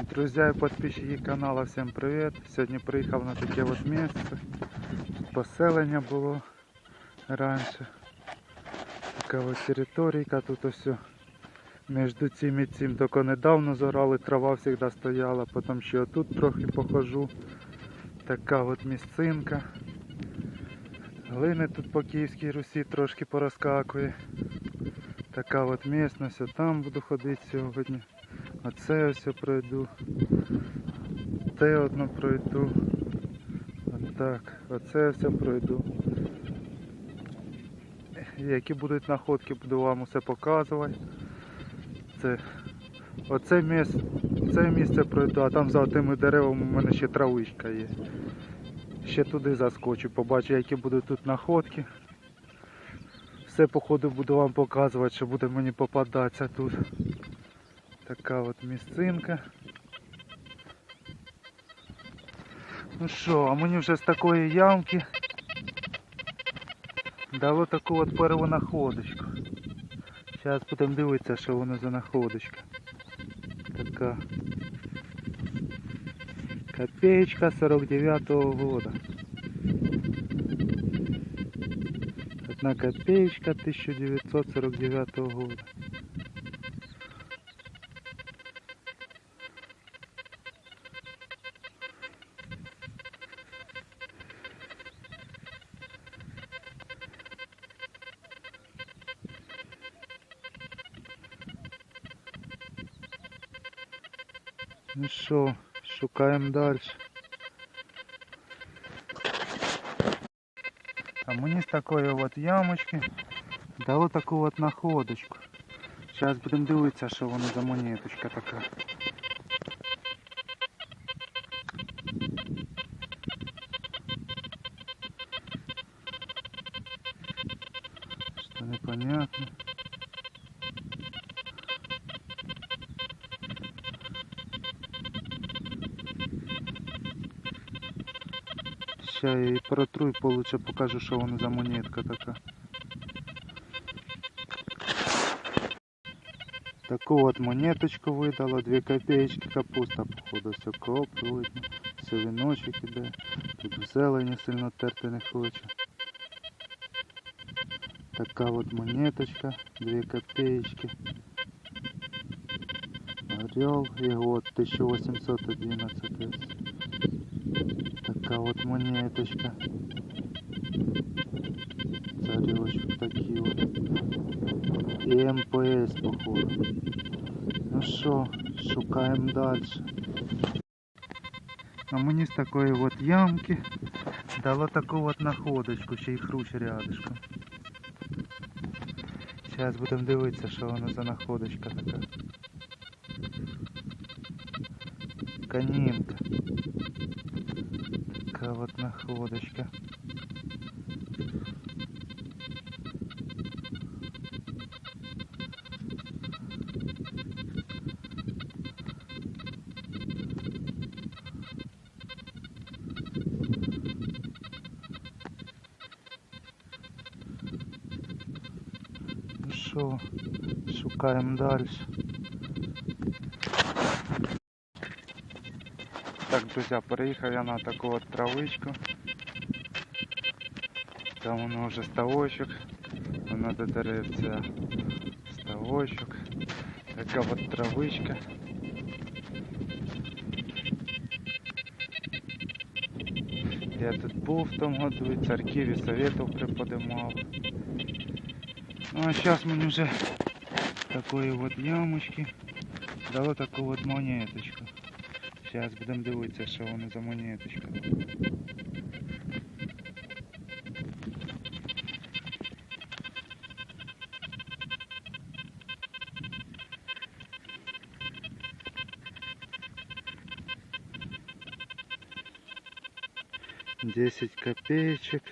Друзья и подписчики канала, всем привет! Сьогодні приїхав на таке от місце. Поселення було раніше. Така от територійка, тут ось між цим і цим тільки недавно зорали, трава завжди стояла, потім ще отут трохи похожу. Така от місцинка. Глини тут по Київській Русі трошки порозкакує. Така от місцевість, там буду ходити сьогодні. Оце ось я пройду. Те одно пройду. Отак. Оце все пройду. Які будуть находки, буду вам усе показувати. Це оце місце, це місце пройду, а там за тими деревами у мене ще травичка є. Ще туди заскочу, побачу, які будуть тут находки. Все по ходу буду вам показувати, що буде мені попадатися тут. Така от місцинка. Ну що, а мені вже з такої ямки дало таку от перву находочку. Зараз будемо дивитися, що воно за находочка. Така копеечка 49-го года. Одна копеечка 1949 года. Ну що, шукаємо далі. А мені з такої от ямочки дало таку от находочку. Зараз будемо дивитися, що воно за монеточка така. Что непонятно. Сейчас я її протру і получше покажу, що воно за монетка така. Таку от монеточку видало, 2 копеечки капуста, походу, все кроп видно, все віночок іде, тут в зелені сильно терти не хоче. Така от монеточка, 2 копеечки. Орел і год 1811. Така от монеточка. Царечок такі от. І МПС, походу. Ну що, шукаємо далі. А мені з такої от ямки дало таку от находочку, ще й хрущ рядышком. Зараз будемо дивитися, що воно за находочка така. Канінка. Така от находочка. Ну що, шукаємо далі. Так, друзі, переїхав я на таку от травичку. Там воно вже ставочок. Воно до деревця ставочок. Така от травичка. Я тут був в тому году, і царків і советів приподимав. Ну а зараз мені вже такої от ямочки дало таку от монеточку. Зараз будемо дивитися, що воно за монеточка. Десять копеечек.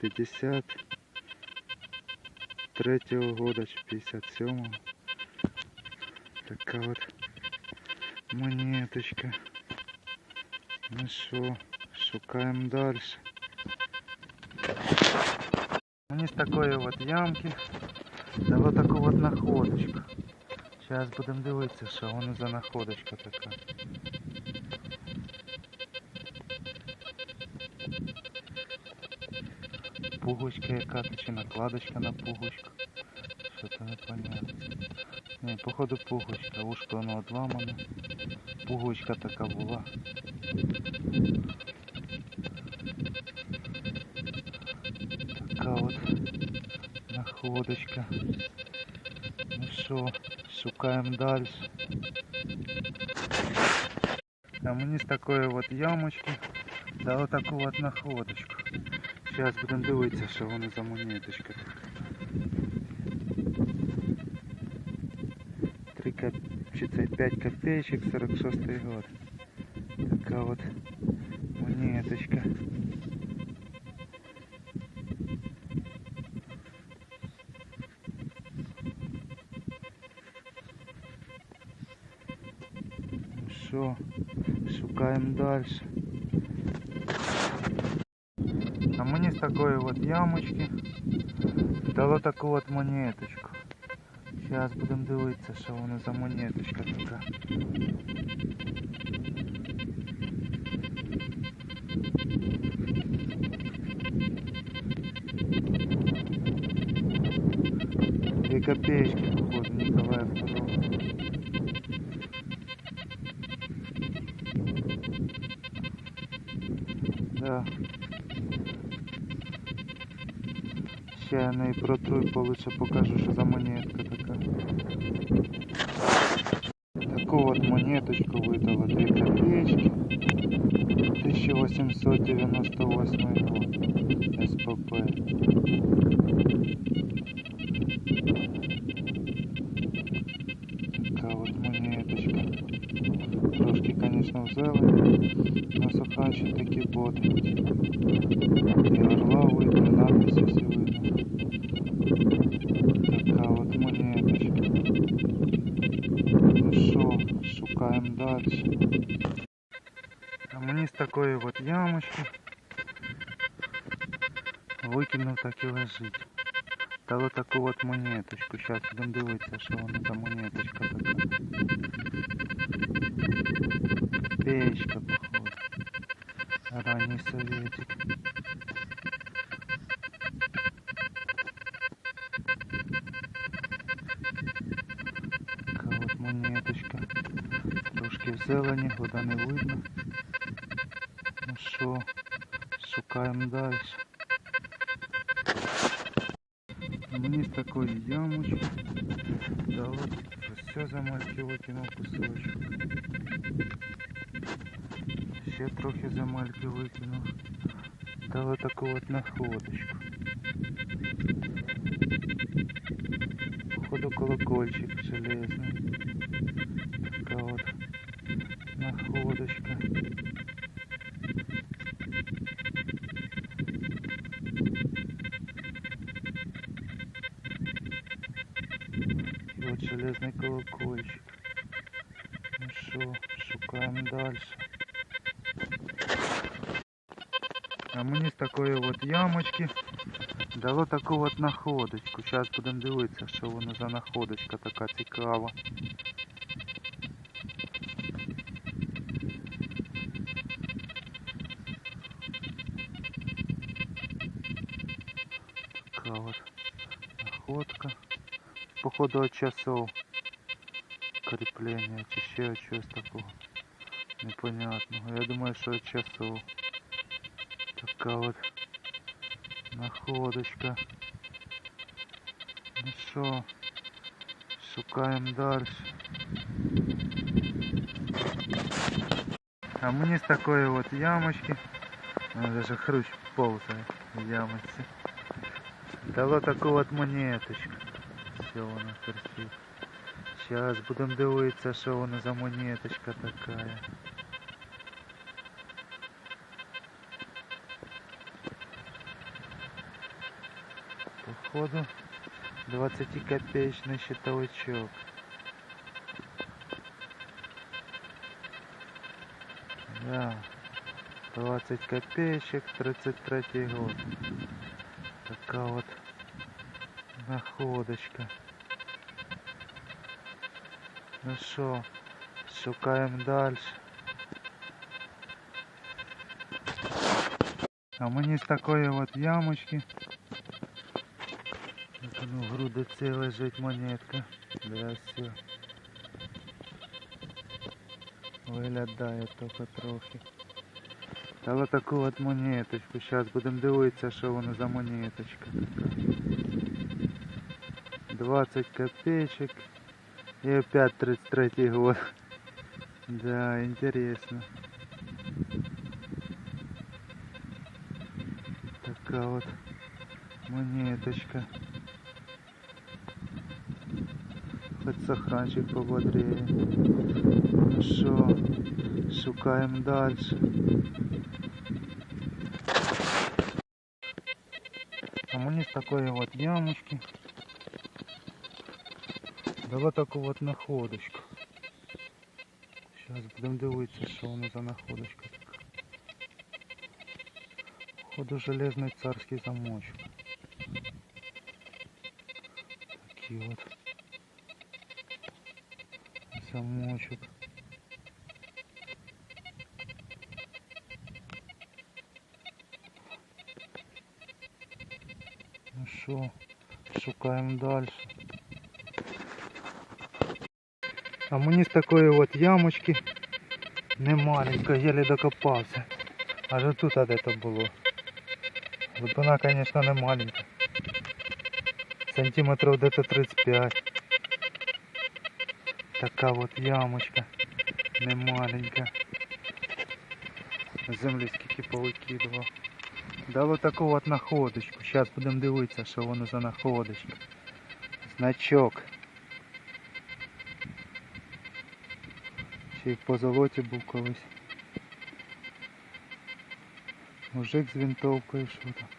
Пятьдесят третьего года, чи 57 Така от монеточка. Ну що, шукаємо далі. Мені з такої от ямки дало таку от находочку. Зараз будемо дивитися, що воно за находочка така. Пуговичка яка то чи накладочка на пуговичку. Що то непонятно. Ні, походу пуговичка, ушко воно одламане. Пуговичка така була. Така от находочка. Ну що, шукаємо далі. А мені з такої от ямочки дали таку от находочку. Зараз будемо дивитися, що воно за монеточка. Три 35 копеечек, 46 год. Такая вот монеточка. Що, шукаємо далі. А мы не с такой вот ямочки дало такую вот монеточку. Зараз будемо дивитися, що воно за монеточка така. Две копеечки, походу, Николая II. Да. Ще я не протру і получше покажу, що за монетка монеточку видала 3 копеечки. 1898 год. СПП. Така от монеточка. Трошки, конечно, в зелені, но сохранші такі боти. І орла видно, надписи всі видно. лежить. Дало таку от монеточку. Зараз будемо дивитися, що воно за монеточка така. Печка, походу. Ранній советик. Така от монеточка. Трошки в зелені, года не видно. Ну що, шукаємо далі. Мені з такої ямочки дало все за мальки викинув кусочок. Ще трохи за мальки викинув. Дало таку от находочку. Походу колокольчик железний. Така от находочка. А мені з такої от ямочки дало таку от находочку. Зараз будемо дивитися, що воно за находочка така цікава. Така от находка. Походу от часов кріплення чи ще от чогось такого непонятного. Я думаю, що от часов. Така от находочка. Ну що, шукаємо далі. А мені з такої от ямочки, вона даже хрущ ползає в ямочці. Дало таку от монеточку. Все вона торчить. Сейчас будемо дивитися, що вона за монеточка така. Походу 20 копеечный щитовичок. Да. 20 копеечек, 33 год. Така вот находочка. Ну що, шукаємо далі. А мені з такої от ямочки. ну, в груди це лежить монетка. Все. Виглядає тільки трохи. Дала таку от монеточку. Зараз будемо дивитися, що воно за монеточка. 20 копеечек. И опять 33 год. Да, интересно. Такая вот монеточка. Хоть сохранчик пободрее. Ну что, шукаем дальше. А мені з такої от ямочки дала таку от находочку. Зараз будемо дивитися, що воно за находочка така. Походу железний царський замочок. Такий от замочок. Ну що, шукаємо далі. А мені з такої от ямочки не маленької, еле докопався. Аж тут а де-то було. Глибина, звісно, не маленька. Сантиметрів где-то 35. Така от ямочка. Не маленька. Землі скільки повикидував. Дало таку от находочку. Зараз будемо дивитися, що воно за находочка. Значок. Ще й по золоті був колись. Мужик з винтовкою, що там.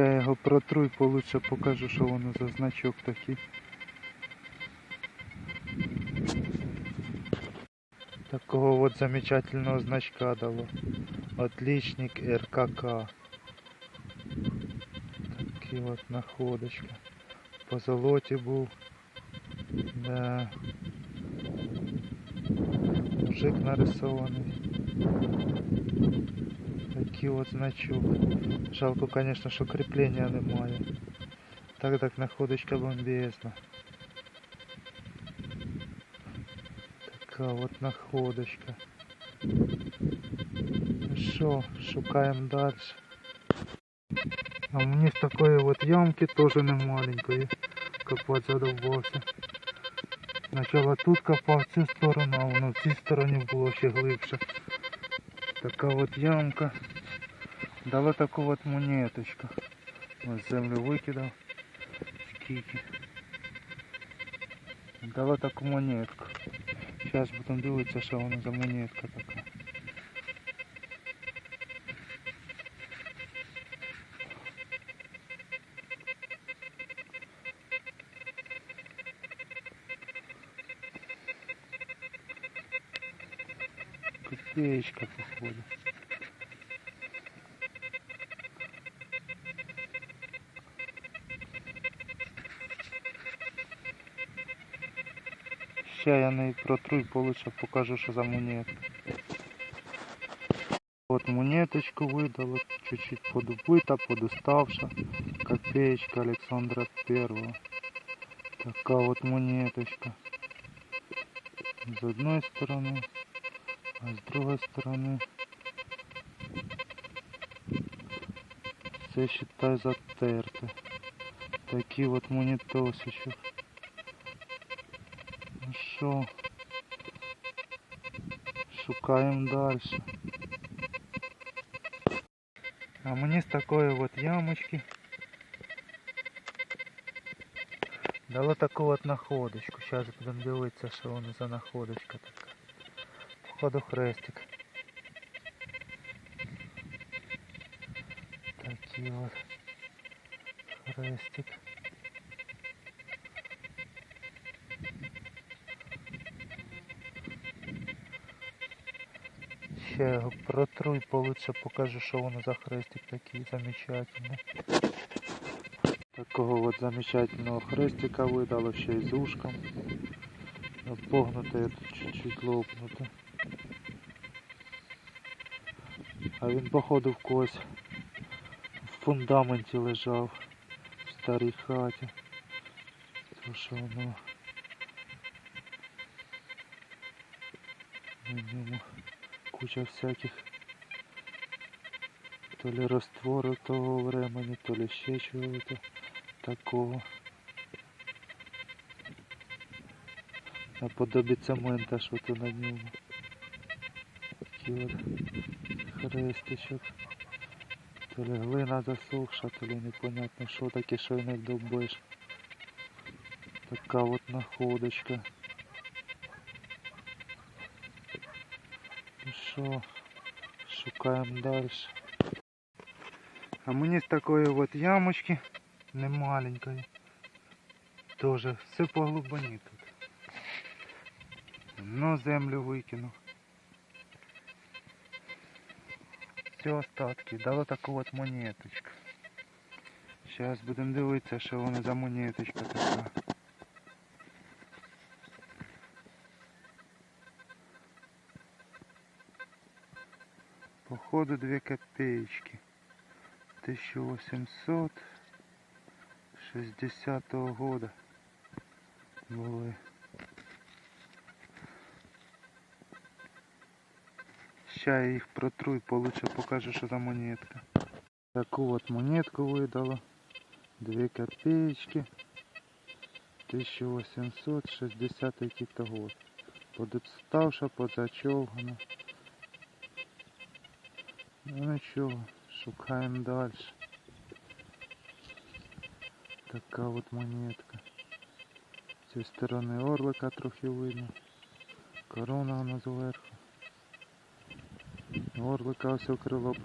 Я його протру і получше покажу, що воно за значок такий. Такого вот замечательного значка дало. Отличник РКК. Такий от находочка. По золоті був. Да. Мужик нарисований. Такий от значок. Жалко, конечно, що кріплення немає. Так так находочка бомбезна. Така от находочка. Ну що, шукаємо далі. А мені з такої от ямки теж не маленької. Копати задовбався. Спочатку тут копав в цю сторону, а воно в цій стороні було ще глибше. Така от ямка. Дала таку от монеточку. Ось землю викидав. Скільки. Дала таку монетку. Зараз будемо дивитися, що воно за монетка така. Копеечка, походу. я не протру і получше покажу, що за монетка. От монеточку видало, чуть-чуть подубита, подуставша. Копеечка Александра Первого. Така от монеточка. З одної сторони, а з другої сторони. Це считай затерте. Такі от монетосичок. Ну що? Шукаємо далі. А мені з такої от ямочки дало таку от находочку. Зараз будемо дивитися, що воно за находочка така. Походу хрестик. Такий от хрестик. Я його протру і получше покажу, що воно за хрестик такий замечательний. Такого от замечательного хрестика видало ще й з ушком. Погнуте тут чуть-чуть лопнуте. А він походу в когось в фундаменті лежав в старій хаті. То що воно на ньому куча всяких то ли раствору того времени, то ли ще чого-то такого. Наподобі цемента, що на ньому. Такий от хрестичок. То ли глина засохша, то ли непонятно що таке, що й не вдовбиш. Така от находочка. Ну що, шукаємо далі. А мені з такої от ямочки, не маленької, тоже все по глибині тут. Но землю викинув. Все остатки, дало таку от монеточку. Зараз будемо дивитися, що воно за монеточка така. Походу 2 копеечки. 1860 года були. Ща я їх протру і получше покажу, що за монетка. Таку от монетку видало. 2 копеечки. 1860 який-то год. Подставша, подзачовгана. Ну нічого, шукаємо далі. Така от монетка. З цієї сторони орлика трохи видно. Корона воно зверху. Орлика ось крило